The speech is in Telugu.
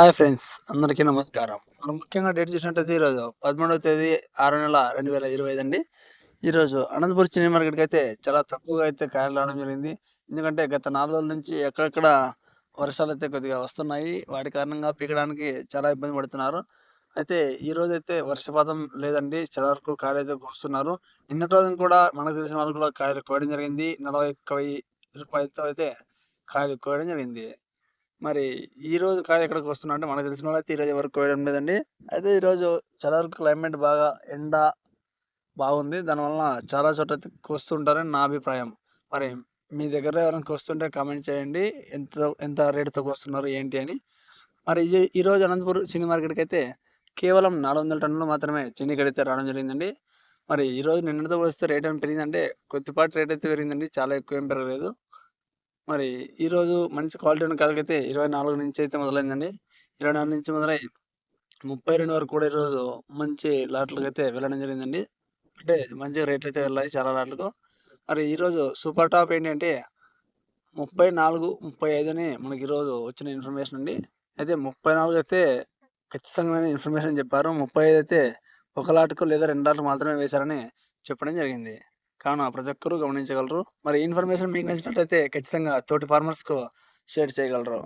హాయ్ ఫ్రెండ్స్ అందరికీ నమస్కారం. మనం ముఖ్యంగా డేట్ చూసినట్టయితే ఈరోజు పదమూడవ తేదీ ఆరో నెల రెండు వేల ఇరవై ఐదు అండి. ఈరోజు అనంతపురం చిన్న మార్కెట్కి అయితే చాలా తక్కువగా అయితే కాయలు రావడం జరిగింది. ఎందుకంటే గత నాలుగు రోజుల నుంచి ఎక్కడెక్కడ వర్షాలు అయితే కొద్దిగా వస్తున్నాయి వాటి కారణంగా పీకడానికి చాలా ఇబ్బంది పడుతున్నారు. అయితే ఈ రోజు అయితే వర్షపాతం లేదండి చాలా వరకు కాయలు అయితే వస్తున్నారు నిన్నటి రోజున కూడా మనకు తెలిసిన వాళ్ళు కూడా కాయలు కోయడం జరిగింది. నలభై ఒక్క వెయ్యి రూపాయలతో అయితే కాయలు కోయడం జరిగింది. మరి ఈ రోజు కాదు ఎక్కడికి వస్తున్నా అంటే మనకు తెలిసిన వాళ్ళైతే ఈరోజు ఎవరికి వేయడం లేదండి. అయితే ఈరోజు చాలా వరకు క్లైమేట్ బాగా ఎండ బాగుంది. దానివల్ల చాలా చోట్ల అయితే కోస్తుంటారని నా అభిప్రాయం. మరి మీ దగ్గర ఎవరైనా కోస్తుంటే కామెంట్ చేయండి. ఎంత ఎంత రేటుతో కోస్తున్నారు ఏంటి అని. మరి ఈ ఈరోజు అనంతపురం చిన్ని మార్కెట్కి అయితే కేవలం నాలుగు వందల టన్నులు మాత్రమే చిన్ని అయితే రావడం జరిగిందండి. మరి ఈరోజు నిన్నటితో పోలిస్తే రేట్ ఏం పెరిగిందంటే కొద్దిపాటి రేట్ అయితే పెరిగిందండి. చాలా ఎక్కువ ఏం పెరగలేదు. మరి ఈరోజు మంచి క్వాలిటీ ఉన్న అయితే ఇరవై నాలుగు నుంచి అయితే మొదలైందండి. ఇరవై నాలుగు నుంచి మొదలై ముప్పై రెండు వరకు కూడా ఈరోజు మంచి లాట్లకు అయితే వెళ్ళడం జరిగిందండి. అంటే మంచి రేట్లు అయితే వెళ్ళాయి చాలా లాట్లకు. మరి ఈరోజు సూపర్ టాప్ ఏంటంటే ముప్పై నాలుగు ముప్పై ఐదు అని మనకి ఈరోజు వచ్చిన ఇన్ఫర్మేషన్ అండి. అయితే ముప్పై నాలుగు అయితే ఖచ్చితంగా ఇన్ఫర్మేషన్ చెప్పారు. ముప్పై ఐదు అయితే ఒక లాట్కు లేదా రెండు లాట్లు మాత్రమే వేశారని చెప్పడం జరిగింది. కావున ప్రతి ఒక్కరూ గమనించగలరు. మరి ఇన్ఫర్మేషన్ మీకు నచ్చినట్లయితే ఖచ్చితంగా తోటి ఫార్మర్స్కు షేర్ చేయగలరు.